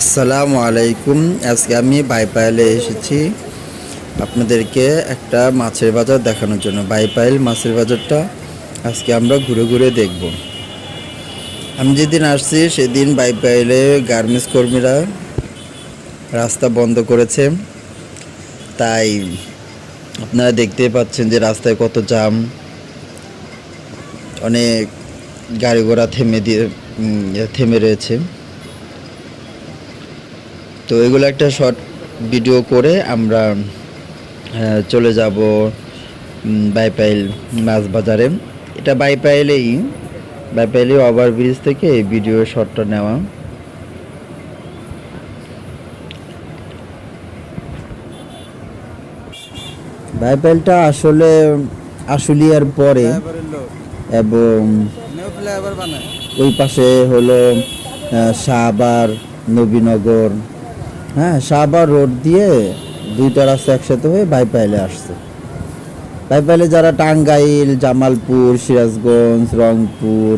আসসালামু আলাইকুম। আজকে আমি বাইপাইলে এসেছি আপনাদেরকে একটা মাছের বাজার দেখানোর জন্য। বাইপাইল মাছের বাজারটা আজকে আমরা ঘুরে ঘুরে দেখব। আমি যেদিন আসছি সেদিন বাইপাইলে গার্মেন্টস কর্মীরা রাস্তা বন্ধ করেছে। তাই আপনারা দেখতেই পাচ্ছেন যে রাস্তায় কত জাম অনেক গাড়ি ঘোড়া থেমে দিয়ে থেমে রয়েছে। তো এগুলো একটা শর্ট ভিডিও করে আমরা চলে যাব বাইপাইল মাছ বাজারে এটা বাইপাইলেই বাইপাইলে ওভারব্রিজ থেকে এই ভিডিও শটটা নেওয়া। বাইপাইলটা আসলে আশুলিয়ার পরে এবং ওই পাশে হলো সাহাবার নবীনগর হ্যাঁ শাহবাগ রোড দিয়ে দুইটা রাস্তা একসাথে হয়ে বাইপাইলে আসছে। বাইপাইলে যারা টাঙ্গাইল, জামালপুর, সিরাজগঞ্জ, রংপুর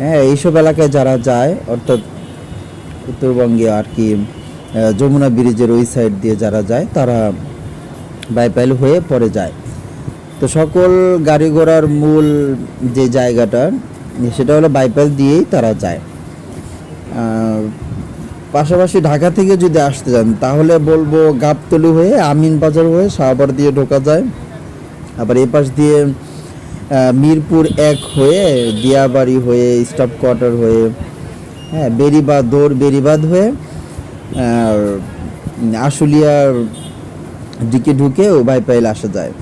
হ্যাঁ এইসব এলাকায় যারা যায়, অর্থাৎ উত্তরবঙ্গে আর কি যমুনা ব্রিজের ওই সাইড দিয়ে যারা যায়, তারা বাইপাইল হয়ে পরে যায়। তো সকল গাড়ি ঘোড়ার মূল যে জায়গাটা, সেটা হলো বাইপাইল দিয়েই তারা যায়। পাশাপাশি ঢাকা থেকে যদি আসতে যান তাহলে বলব গাবতলি হয়ে আমিন বাজার হয়ে শাহবাগ দিয়ে ঢোকা যায়। আবার এই পাশ দিয়ে মিরপুর এক হয়ে দিয়াবাড়ি হয়ে স্টাফ কোয়ার্টার হয়ে হ্যাঁ বেরিবাদ দৌড় বেরিবাদ হয়ে আশুলিয়ার দিকে ঢুকেও বাইপাইল আসা যায়।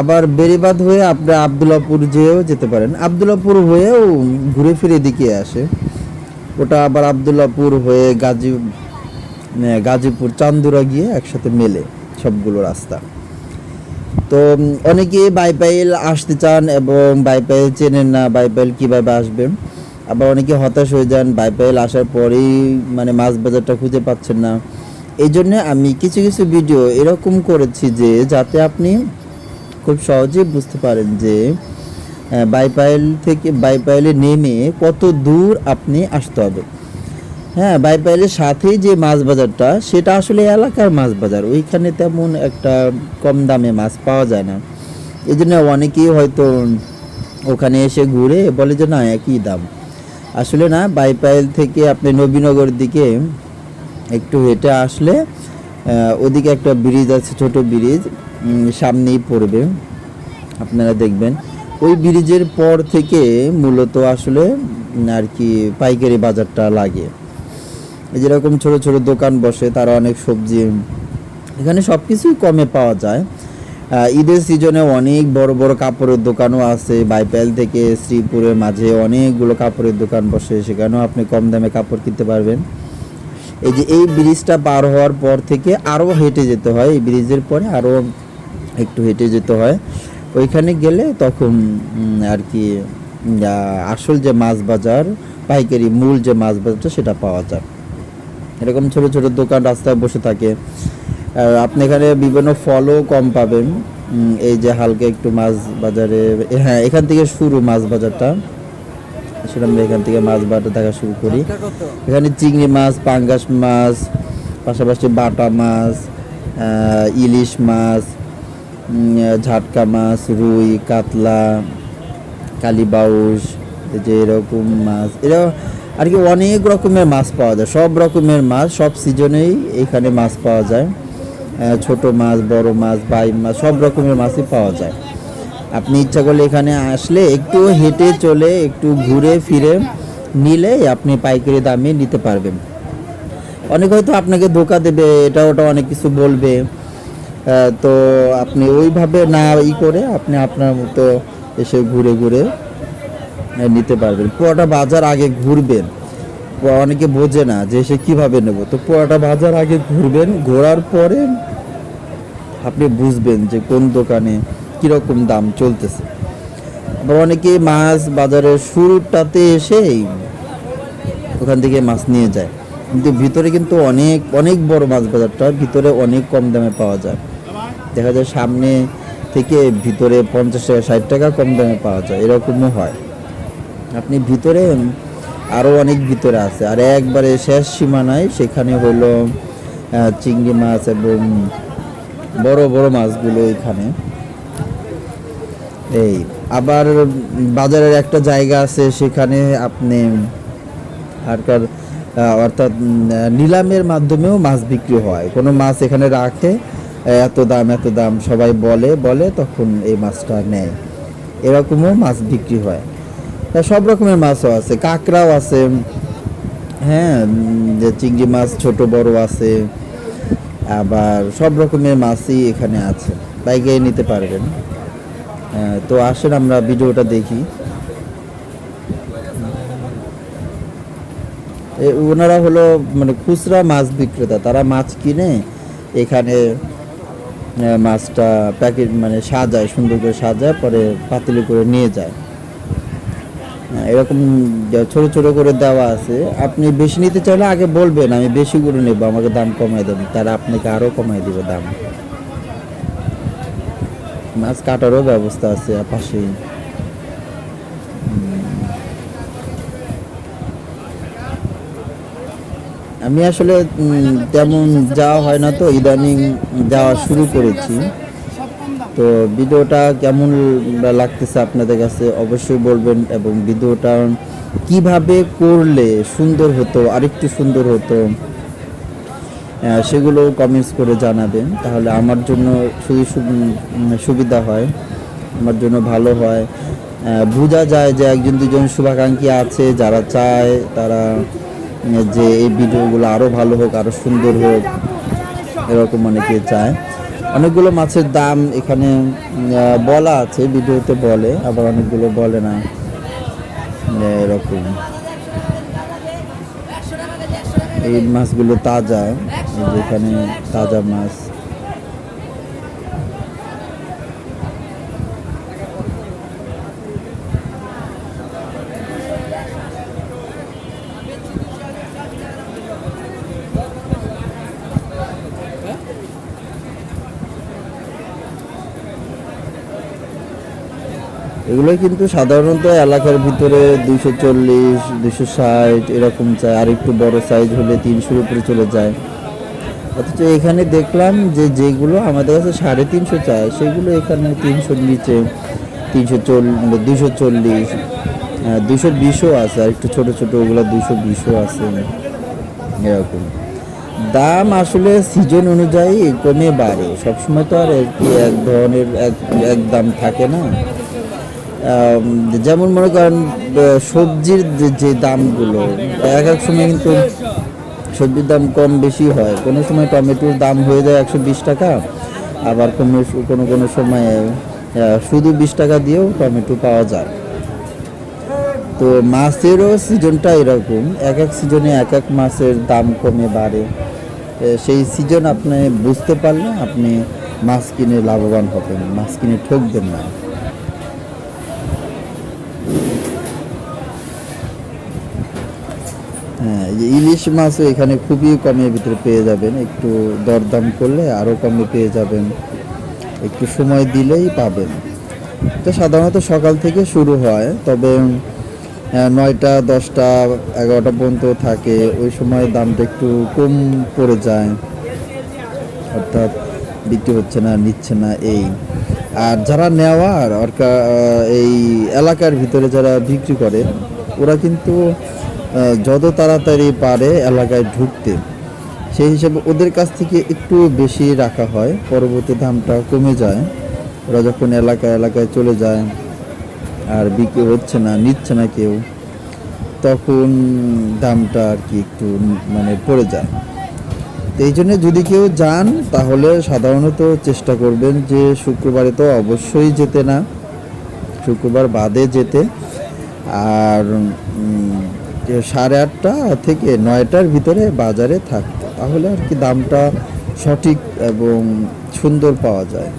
আবার বেরিবাদ হয়ে আপনি আবদুল্লাপুর যেয়েও যেতে পারেন। আবদুল্লাপুর হয়েও ঘুরে ফিরে দিকে আসে। ওটা আবার আবদুল্লাপুর হয়ে গাজী গাজীপুর চান্দুরা গিয়ে একসাথে মেলে সবগুলো রাস্তা। তো অনেকে বাইপাইল আসতে চান এবং বাইপাইল চেনেন না, বাইপাইল কীভাবে আসবেন আবার অনেকে হতাশ হয়ে যান, বাইপাইল আসার পরেই মানে মাছ বাজারটা খুঁজে পাচ্ছেন না। এই জন্য আমি কিছু কিছু ভিডিও এরকম করেছি যে যাতে আপনি খুব সহজেই বুঝতে পারেন যে বাইপাইল থেকে বাইপাইলে নেমে কত দূর আপনি আসতে হবে? হ্যাঁ বাইপাইলের সাথেই যে মাছ বাজারটা, সেটা আসলে এলাকার মাছ বাজার। ওইখানে তেমন একটা কম দামে মাছ পাওয়া যায় না। এই জন্য অনেকেই হয়তো ওখানে এসে ঘুরে বলে যে, না, একই দাম। আসলে না, বাইপাইল থেকে আপনি নবীনগর দিকে একটু হেঁটে আসলে ওদিকে একটা ব্রিজ আছে, ছোট ব্রিজ সামনেই পড়বে। আপনারা দেখবেন। ওই ব্রিজের পর থেকে মূলত আসলে আর কি পাইকারি বাজারটা লাগে। যেরকম ছোট ছোট দোকান বসে, তারা অনেক সবজি, এখানে সব কিছুই কমে পাওয়া যায়। ঈদের সিজনে অনেক বড় বড় কাপড়ের দোকানও আছে। বাইপাইল থেকে শ্রীপুরের মাঝে অনেকগুলো কাপড়ের দোকান বসে, সেখানেও আপনি কম দামে কাপড় কিনতে পারবেন। এই যে এই ব্রিজটা পার হওয়ার পর থেকে আরও হেঁটে যেতে হয়। এই ব্রিজের পরে আরও একটু হেঁটে যেতে হয়। ওইখানে গেলে তখন আর কি আসল যে মাছ বাজার পাইকারি মূল যে মাছ বাজারটা সেটা পাওয়া যায়। এরকম ছোট ছোট দোকান রাস্তায় বসে থাকে। আর আপনি এখানে বিভিন্ন ফলও কম পাবেন। এই যে হালকা একটু মাছ বাজারে হ্যাঁ এখান থেকে শুরু মাছ বাজারটা। সেটা আমরা এখান থেকে মাছ বাজার দেখা শুরু করি। এখানে চিংড়ি মাছ পাঙ্গাস মাছ পাশাপাশি বাটা মাছ ইলিশ মাছ ঝাটকা মাছ, রুই, কাতলা কালীবাউস যে এরকম মাছ। এরা আর কি অনেক রকমের মাছ পাওয়া যায়, সব রকমের মাছ, সব সিজনেই এখানে মাছ পাওয়া যায়। ছোট মাছ, বড় মাছ বাই মাছ, সব রকমের মাছই পাওয়া যায়। আপনি ইচ্ছা করলে এখানে আসলে একটু হেঁটে চলে, একটু ঘুরে ফিরে নিলে আপনি পাইকারি দামে নিতে পারবেন। অনেক হয়তো আপনাকে ধোকা দেবে, এটা ওটা অনেক কিছু বলবে। তো আপনি ওইভাবে না ই করে আপনি আপনার মতো এসে ঘুরে ঘুরে নিতে পারবেন। পুরোটা বাজার আগে ঘুরবেন। অনেকে বোঝে না যে সে কীভাবে নেব। তো পুরোটা বাজার আগে ঘুরবেন, ঘোরার পরে আপনি বুঝবেন যে কোন দোকানে কীরকম দাম চলতেছে। আবার অনেকে মাছ বাজারের শুরুটাতে এসেই ওখান থেকে মাছ নিয়ে যায়। কিন্তু ভিতরে কিন্তু অনেক অনেক বড় মাছ বাজারটা ভিতরে অনেক কম দামে পাওয়া যায়। দেখা যায় সামনে থেকে ভিতরে পঞ্চাশ টাকা, ষাট টাকা কম দামে পাওয়া যায়। এরকমও হয়। আপনি ভিতরে আরও অনেক ভিতরে আছে। আর একবারে শেষ সীমানায় সেখানে হলো চিংড়ি মাছ এবং বড় বড় মাছগুলো এখানে। এই, আবার বাজারের একটা জায়গা আছে, সেখানে আপনি আরকার অর্থাৎ নিলামের মাধ্যমেও মাছ বিক্রি হয়। কোনো মাছ এখানে রাখে এত দাম এত দাম সবাই বলে বলে তখন এই মাছটা নেয়। এরকমও মাছ বিক্রি হয়। সব রকমের মাছও আছে কাঁকড়াও আছে হ্যাঁ যে চিংড়ি মাছ ছোট বড় আছে আবার সব রকমের মাছই এখানে আছে বাইকে নিতে পারবেন। হ্যাঁ, তো আসেন আমরা ভিডিওটা দেখি। ওনারা হলো মানে খুচরা মাছ বিক্রেতা তারা মাছ কিনে এখানে মাছটা প্যাকেট মানে সাজায়, সুন্দর করে সাজায়, পরে পাতিলে করে নিয়ে যায়। এরকম ছোট ছোট করে দেওয়া আছে। আপনি বেশি নিতে চাইলে আগে বলবেন, আমি বেশি করে নেব, আমাকে দাম কমাই দেবেন তারা আপনাকে আরও কমাই দেবে দাম। মাছ কাটারও ব্যবস্থা আছে, পাশেই। আমি আসলে তেমন যাওয়া হয় না তো, ইদানিং যাওয়া শুরু করেছি। তো ভিডিওটা কেমন লাগতেছে আপনাদের কাছে অবশ্যই বলবেন এবং ভিডিওটা কীভাবে করলে সুন্দর হতো, আরেকটু সুন্দর হতো সেগুলো কমেন্টস করে জানাবেন। তাহলে আমার জন্য শুধু সুবিধা হয়, আমার জন্য ভালো হয়। বোঝা যায় যে একজন, দুজন শুভাকাঙ্ক্ষী আছে, যারা চায় তারা যে এই ভিডিওগুলো আরও ভালো হোক আরও সুন্দর হোক, এরকম অনেকে চায়। অনেকগুলো মাছের দাম এখানে বলা আছে, ভিডিওতে বলে, আবার অনেকগুলো বলে না। এরকম। এই মাছগুলো তাজা, যেখানে তাজা মাছ। এগুলো কিন্তু সাধারণত এলাকার ভিতরে দুইশো চল্লিশ দুশো ষাট এরকম চায় আর একটু বড় সাইজ হলে তিনশোর উপরে চলে যায়। অথচ এখানে দেখলাম যে যেগুলো আমাদের কাছে সাড়ে তিনশো চায় সেগুলো এখানে তিনশোর নিচে তিনশো চল্লিশ দুশো চল্লিশ দুশো বিশও আছে। আর একটু ছোটো ছোটো ওগুলো দুশো বিশও আছে। এরকম। দাম আসলে সিজন অনুযায়ী কমে বাড়ে। সবসময় তো আর এক ধরনের এক এক দাম থাকে না। যেমন মনে করেন সবজির যে- দামগুলো, এক এক সময় কিন্তু সবজির দাম কম বেশি হয়। কোনো সময় টমেটোর দাম হয়ে যায় একশো বিশ টাকা, আবার কোনো কোনো কোনো সময়ে শুধু বিশ টাকা দিয়েও টমেটো পাওয়া যায়। তো মাছেরও সিজনটা এরকম, এক এক সিজনে এক এক মাছের দাম কমে বাড়ে। সেই সিজন আপনি বুঝতে পারলে আপনি মাছ কিনে লাভবান হবেন, মাছ কিনে ঠকবেন না। হ্যাঁ ইলিশ মাছও এখানে খুবই কমের ভিতরে পেয়ে যাবেন। একটু দরদাম করলে আরও কমে পেয়ে যাবেন। একটু সময় দিলেই পাবেন। তো সাধারণত সকাল থেকে শুরু হয়, তবে নয়টা, দশটা, এগারোটা পর্যন্ত থাকে। ওই সময় দামটা একটু কম পড়ে যায়। অর্থাৎ বিক্রি হচ্ছে না, নিচ্ছে না এই। আর যারা নেওয়ার, অর্কা এই এলাকার ভিতরে যারা বিক্রি করে, ওরা কিন্তু যত তাড়াতাড়ি পারে এলাকায় ঢুকতে। সেই হিসাবে ওদের কাছ থেকে একটু বেশি রাখা হয়। পরবর্তী দামটা কমে যায়। ওরা যখন এলাকায় এলাকায় চলে যায় আর বিক্রি হচ্ছে না, নিচ্ছে না কেউ, তখন দামটা আর কি একটু মানে পড়ে যায়। তো এই জন্য যদি কেউ যান, তাহলে সাধারণত চেষ্টা করবেন যে শুক্রবারে তো অবশ্যই যেতে না। শুক্রবার বাদে যেতে। আর সাড়ে আটটা থেকে নয়টার ভিতরে বাজারে থাকতো। তাহলে আর কি দামটা সঠিক এবং সুন্দর পাওয়া যায়।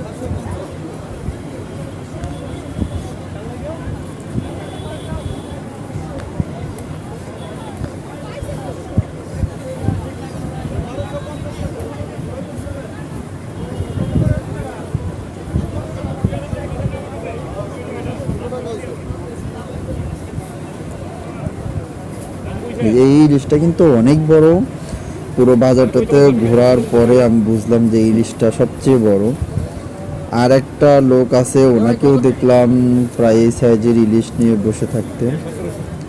এই ইলিশটা কিন্তু অনেক বড়। পুরো বাজারটাতে ঘোরার পরে আমি বুঝলাম যে ইলিশটা সবচেয়ে বড়। আর একটা লোক আছে, ওনাকেও দেখলাম প্রায় এই সাইজের ইলিশ নিয়ে বসে থাকতে।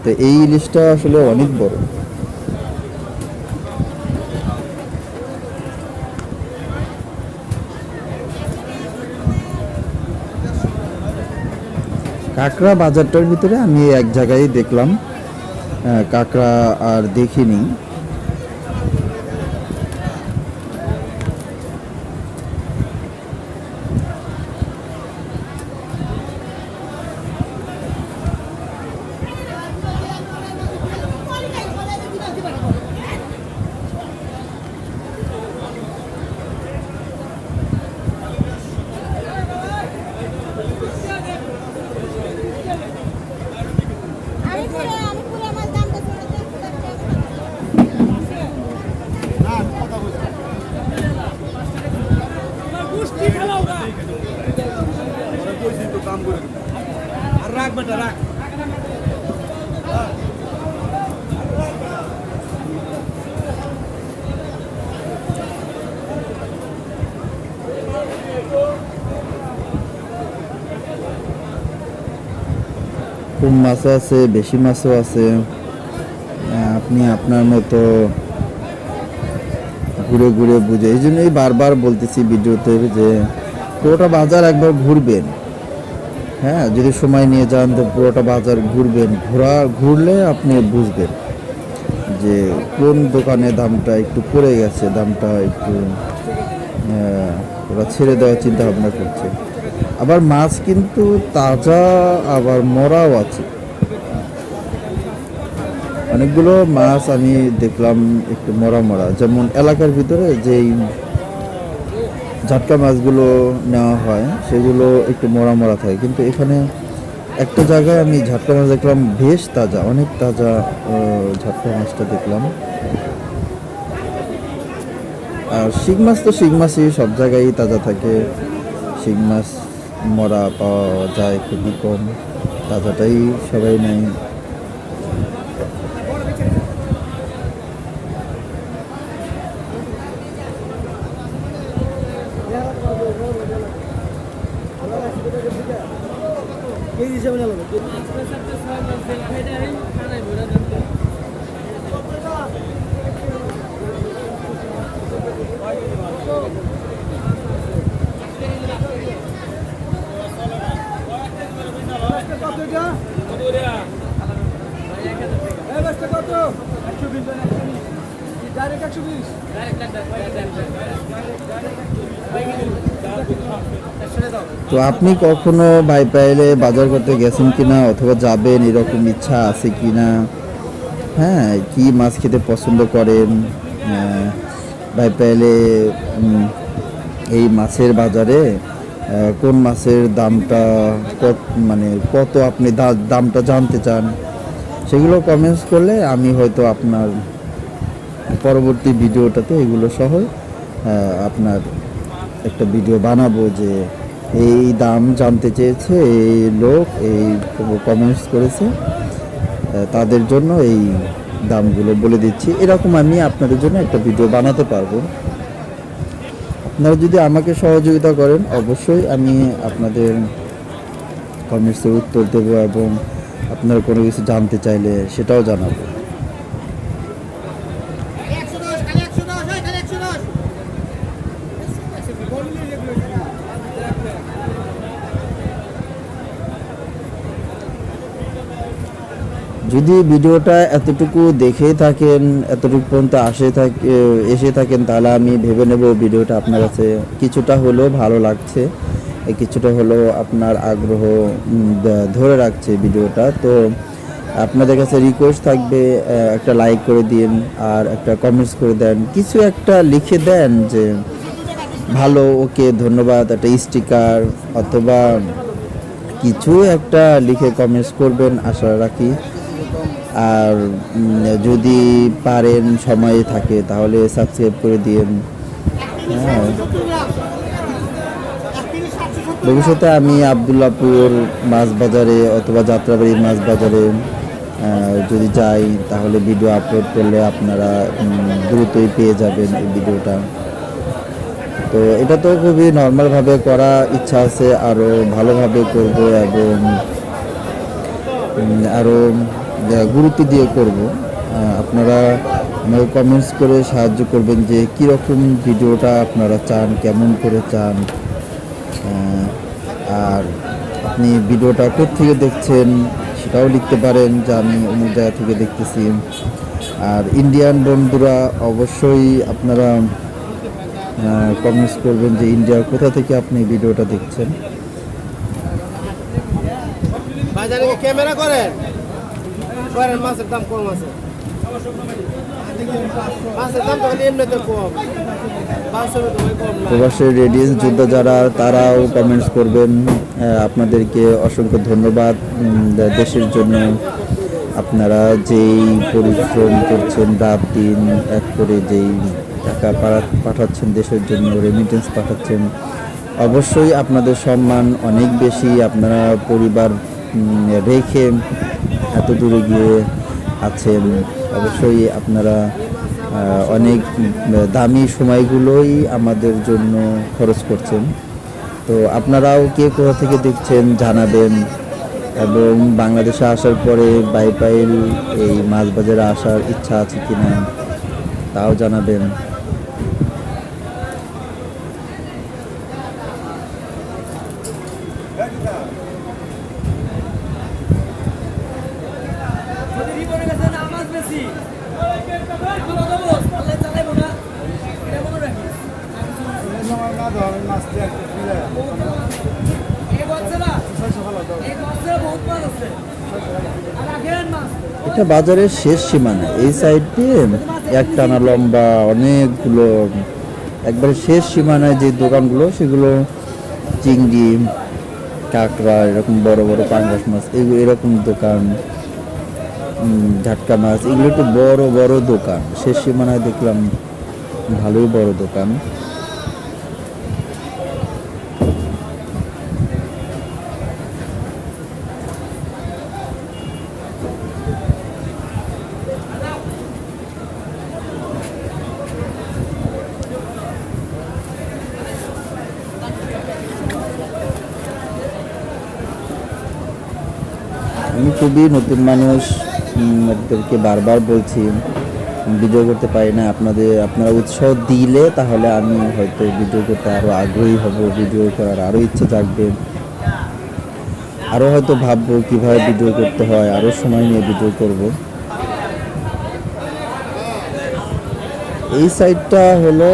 তো এই ইলিশটা আসলে অনেক বড়। কাঁকড়া বাজারটার ভিতরে আমি এক জায়গায় দেখলাম। কাঁকড়া আর দেখিনি কম মাছও আছে, বেশি মাছও আছে। আপনি আপনার মতো ঘুরে ঘুরে বুঝে এই জন্যই বারবার বলতেছি ভিডিওতে যে পুরোটা বাজার একবার ঘুরবেন। হ্যাঁ যদি সময় নিয়ে যান তো পুরোটা বাজার ঘুরবেন। ঘোরা ঘুরলে আপনি বুঝবেন যে কোন দোকানে দামটা একটু পড়ে গেছে, দামটা একটু ওরা ছেড়ে দেওয়ার চিন্তা ভাবনা করছে। আবার মাছ কিন্তু তাজা, আবার মরাও আছে। অনেকগুলো মাছ আমি দেখলাম একটু মরা মরা। যেমন এলাকার ভিতরে যেই ঝাটকা মাছগুলো নেওয়া হয়, সেগুলো একটু মরা মরা থাকে। কিন্তু এখানে একটা জায়গায় আমি ঝাটকা মাছ দেখলাম বেশ তাজা, অনেক তাজা ঝাটকা মাছটা দেখলাম। আর শিং মাছ তো শিং মাছই, সব জায়গায় তাজা থাকে। শিং মাছ মরা পাওয়া যায় খুবই কম। তাজাটাই সবাই নেয়। তো আপনি কখনো ভাই পাইলে বাজার করতে গেছেন কিনা অথবা যাবেন এরকম ইচ্ছা আছে কিনা? হ্যাঁ কি মাছ খেতে পছন্দ করেন? ভাই পাইলে এই মাছের বাজারে কোন মাছের দামটা কত মানে কত আপনি দামটা জানতে চান? সেগুলো কমেন্টস করলে আমি হয়তো আপনার পরবর্তী ভিডিওটাতে এগুলো সহ আপনার একটা ভিডিও বানাবো যে এই দাম জানতে চেয়েছে, এই লোক, এই কমেন্টস করেছে তাদের জন্য এই দামগুলো বলে দিচ্ছি। এরকম আমি আপনাদের জন্য একটা ভিডিও বানাতে পারব। আপনারা যদি আমাকে সহযোগিতা করেন, অবশ্যই আমি আপনাদের কমেন্টসের উত্তর দেবো এবং আপনারা কোনো কিছু জানতে চাইলে সেটাও জানাব একশো দশ খালি একশো দশ হয় খালি একশো দশ যদি ভিডিওটা এতটুকু দেখে থাকেন, এতটুকু পর্যন্ত আসে থাকে, এসে থাকেন, তাহলে আমি ভেবে নেব ভিডিওটা আপনার কাছে কিছুটা হলেও ভালো লাগছে কিছুটা হলেও আপনার আগ্রহ ধরে রাখছে ভিডিওটা। তো আপনাদের কাছে রিকোয়েস্ট থাকবে একটা লাইক করে দিন আর একটা কমেন্টস করে দেন। কিছু একটা লিখে দেন যে, ভালো, ওকে, ধন্যবাদ, একটা স্টিকার অথবা কিছু একটা লিখে কমেন্টস করবেন, আশা রাখি। আর যদি পারেন, সময় থাকে, তাহলে সাবস্ক্রাইব করে দিন হ্যাঁ। ভবিষ্যতে আমি আবদুল্লাপুর মাছ বাজারে অথবা যাত্রাবাড়ির মাছ বাজারে যদি যাই, তাহলে ভিডিও আপলোড করলে আপনারা দ্রুতই পেয়ে যাবেন এই ভিডিওটা তো এটা তো খুবই নর্মালভাবে করা ইচ্ছা আছে আরও ভালোভাবে করব এবং আরও গুরুত্ব দিয়ে করব আপনারা আমাকে কমেন্টস করে সাহায্য করবেন যে কীরকম ভিডিওটা আপনারা চান, কেমন করে চান আর আপনি ভিডিওটা থেকে দেখছেন সেটাও লিখতে পারেন যে আমি অমুক জায়গা থেকে দেখতেছি। আর ইন্ডিয়ান বন্ধুরা অবশ্যই আপনারা কমেন্টস করবেন যে ইন্ডিয়ার কোথা থেকে আপনি ভিডিওটা দেখছেন। ক্যামেরা করেন? করেন, মাছের দাম কম আছে। প্রবাসের রেডিয়েন্স যোদ্ধা যারা, তারাও কমেন্টস করবেন। আপনাদেরকে অসংখ্য ধন্যবাদ। দেশের জন্য আপনারা যেই পরিশ্রম করছেন রাত দিন, এক করে যেই টাকা পাঠা- পাঠাচ্ছেন, দেশের জন্য রেমিটেন্স পাঠাচ্ছেন, অবশ্যই আপনাদের সম্মান অনেক বেশি। আপনারা পরিবার রেখে এত দূরে গিয়ে আছেন অবশ্যই আপনারা অনেক দামি সময়গুলোই আমাদের জন্য খরচ করছেন। তো আপনারাও কে কোথা থেকে দেখছেন জানাবেন এবং বাংলাদেশে আসার পরে বাইপাইল এই মাছ বাজারে আসার ইচ্ছা আছে কি না তাও জানাবেন। এটা বাজারের শেষ সীমানা। এই সাইড দিয়ে এক টানা লম্বা অনেকগুলো, একবারে শেষ সীমানায় যে দোকানগুলো, সেগুলো চিংড়ি, কাঁকড়া, এরকম বড় বড় পাঙ্গাস মাছ, এরকম দোকান। ঝাটকা মাছ, এগুলো একটু বড় বড় দোকান। শেষ সীমানায় দেখলাম ভালোই বড় দোকান। আমি খুবই নতুন মানুষ। আপনাদেরকে বারবার বলছি ভিডিও করতে পারি না, আপনাদের, আপনারা উৎসাহ দিলে তাহলে আমি হয়তো ভিডিও করতে আরও আগ্রহী হব ভিডিও করার আরও ইচ্ছে জাগবে। আরও হয়তো ভাববো কীভাবে ভিডিও করতে হয় আরও সময় নিয়ে ভিডিও করব। এই সাইডটা হলো,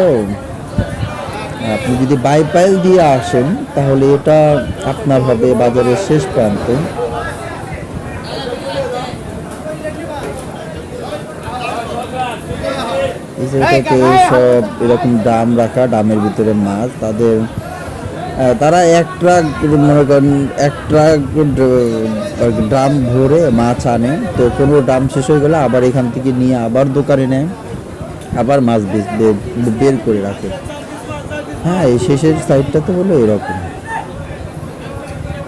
আপনি যদি বাইপাইল দিয়ে আসেন, তাহলে এটা আপনার হবে বাজারের শেষ প্রান্তে। জায়গাটাতে সব এরকম ড্রাম রাখা ড্রামের ভিতরে মাছ। তাদের তারা এক ট্রাক মনে করেন এক ট্রাক ড্রাম ভরে মাছ আনে। তো কোনো ড্রাম শেষ হয়ে গেলে আবার এখান থেকে নিয়ে আবার দোকানে নেয়। আবার মাছ বের করে রাখে। হ্যাঁ এই শেষের সাইডটা তো হলো এরকম।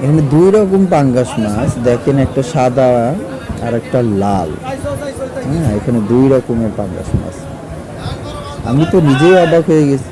এখানে দুই রকম পাঙ্গাস মাছ। দেখেন একটা সাদা আর একটা লাল। হ্যাঁ এখানে দুই রকমের পাঙ্গাস মাছ। আমি তো নিজেই অবাক হয়ে গেছি।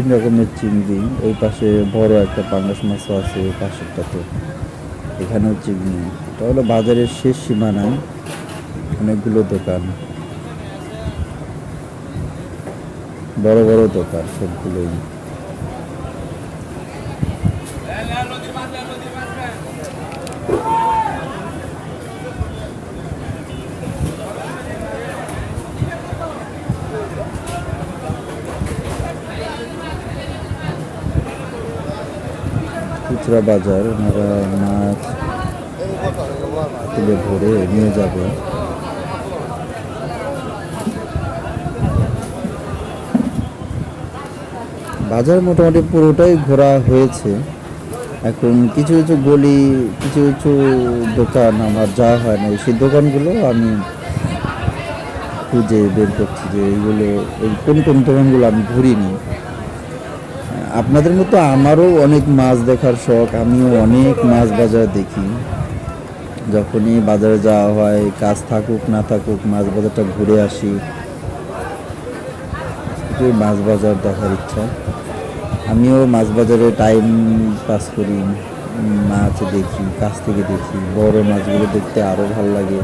তিন রকমের চিংড়ি ওই পাশে বড় একটা পাঙ্গাস মাছও আছে ওই পাশেরটাতে। এখানেও চিংড়ি এটা হলো বাজারের শেষ সীমানায় অনেকগুলো দোকান। বড় বড় দোকান সবগুলোই। খুচরা বাজার, ওনারা মাছ তুলে ভরে নিয়ে যাবে। বাজার মোটামুটি পুরোটাই ঘোরা হয়েছে। এখন কিছু কিছু গলি, কিছু কিছু দোকান আমার যাওয়া হয় না। সেই দোকানগুলো আমি খুঁজে বের করছি যে এইগুলো, এই কোন কোন দোকানগুলো আমি ঘুরিনি। আপনাদের মতো আমারও অনেক মাছ দেখার শখ, আমিও অনেক মাছ বাজার দেখি। যখনই বাজারে যাওয়া হয়, কাজ থাকুক, না থাকুক, মাছ বাজারটা ঘুরে আসি। মাছ বাজার দেখার ইচ্ছা। আমিও মাছ বাজারে টাইম পাস করি, মাছ দেখি, কাছ থেকে দেখি। বড় মাছগুলো দেখতে আরও ভালো লাগে।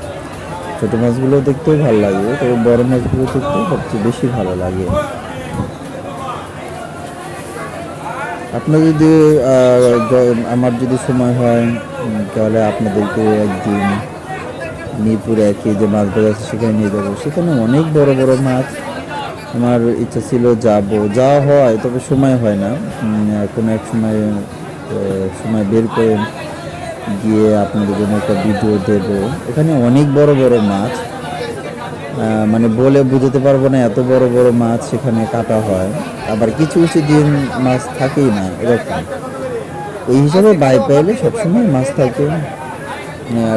ছোটো মাছগুলো দেখতেও ভালো লাগে, তবে বড় মাছগুলো দেখতে সবচেয়ে বেশি ভালো লাগে। আপনার যদি আমার যদি সময় হয় তাহলে আপনাদেরকে একদিন মিরপুরে একই যে মাছ বাজার সেখানে নিয়ে যাব। সেখানে অনেক বড় বড় মাছ। আমার ইচ্ছা ছিল যাব। যা হয়, তবে সময় হয় না। কোনো এক সময় সময় বের করে গিয়ে আপনাদের জন্য একটা ভিডিও দেব। এখানে অনেক বড় বড় মাছ। মানে বলে বুঝতে পারব না এত বড় বড় মাছ সেখানে কাটা হয়। আবার কিছু কিছু দিন মাছ থাকেই না এরকম। ওই হিসাবে বাই পাইলে সবসময় মাছ থাকে।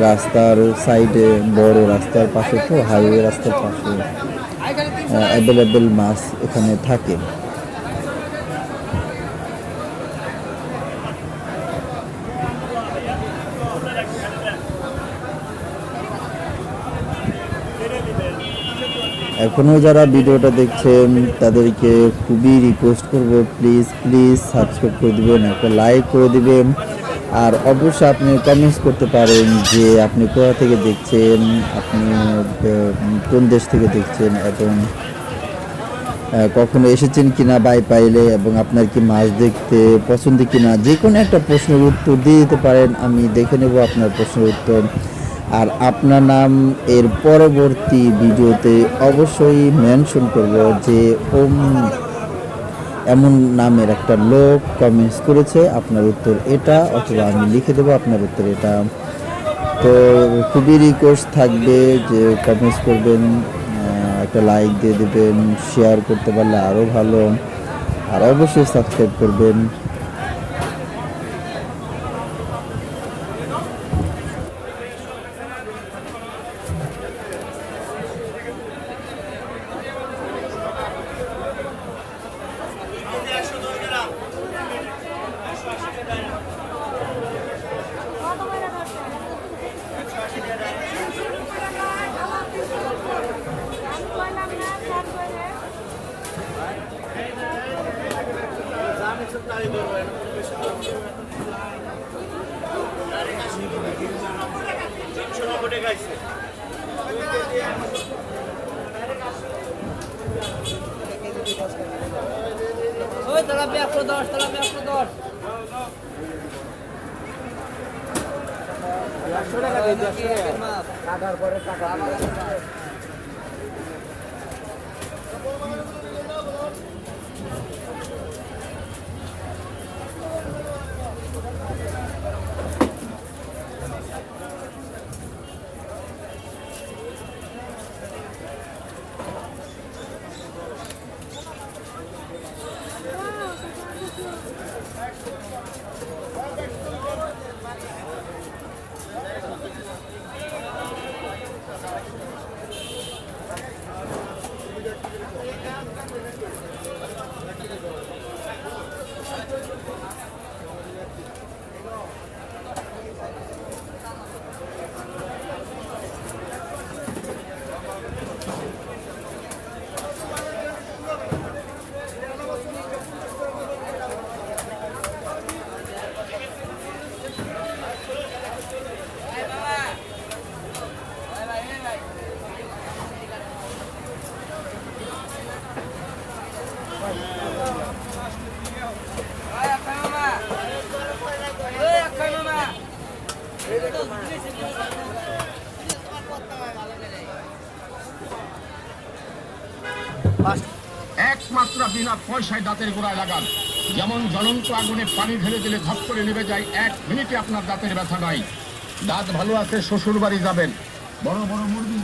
রাস্তার সাইডে বড় রাস্তার পাশে তো হাইওয়ে রাস্তার পাশে অ্যাভেলেবেল মাছ এখানে থাকে। এখনও যারা ভিডিওটা দেখছেন তাদেরকে খুবই রিকোয়েস্ট করব প্লিজ প্লিজ সাবস্ক্রাইব করে দেবেন, একটা লাইক করে দেবেন। আর অবশ্যই আপনি কমেন্টস করতে পারেন যে আপনি কোথা থেকে দেখছেন, আপনি কোন দেশ থেকে দেখছেন এবং কখনো এসেছেন কিনা বাই পাইলে এবং আপনার কি মাছ দেখতে পছন্দ কিনা, যে কোনো একটা প্রশ্নের উত্তর দিয়ে দিতে পারেন, আমি দেখে নেব আপনার প্রশ্নের উত্তর। আর আপনার নাম এর পরবর্তী ভিডিওতে অবশ্যই মেনশন করব যে ওম এমন নামের একটা লোক কমেন্টস করেছে, আপনার উত্তর এটা অথবা আমি লিখে দেবো আপনার উত্তর এটা। তো খুবই রিকোয়েস্ট থাকবে যে কমেন্টস করবেন একটা লাইক দিয়ে দেবেন শেয়ার করতে পারলে আরও ভালো। আর অবশ্যই সাবস্ক্রাইব করবেন। ওই তারা একশো দশ তারা একশো দশ। একশো টাকা দিই একশো টাকা। কাটার পরে টাকা বিনা পয়সায় দাঁতের গোড়ায় লাগান। যেমন জ্বলন্ত আগুনে পানি ঢেলে দিলে ধপ করে নেমে যায়, এক মিনিটে আপনার দাঁতের ব্যথা নাই দাঁত ভালো আছে শ্বশুর বাড়ি যাবেন। বড় বড় মুরগি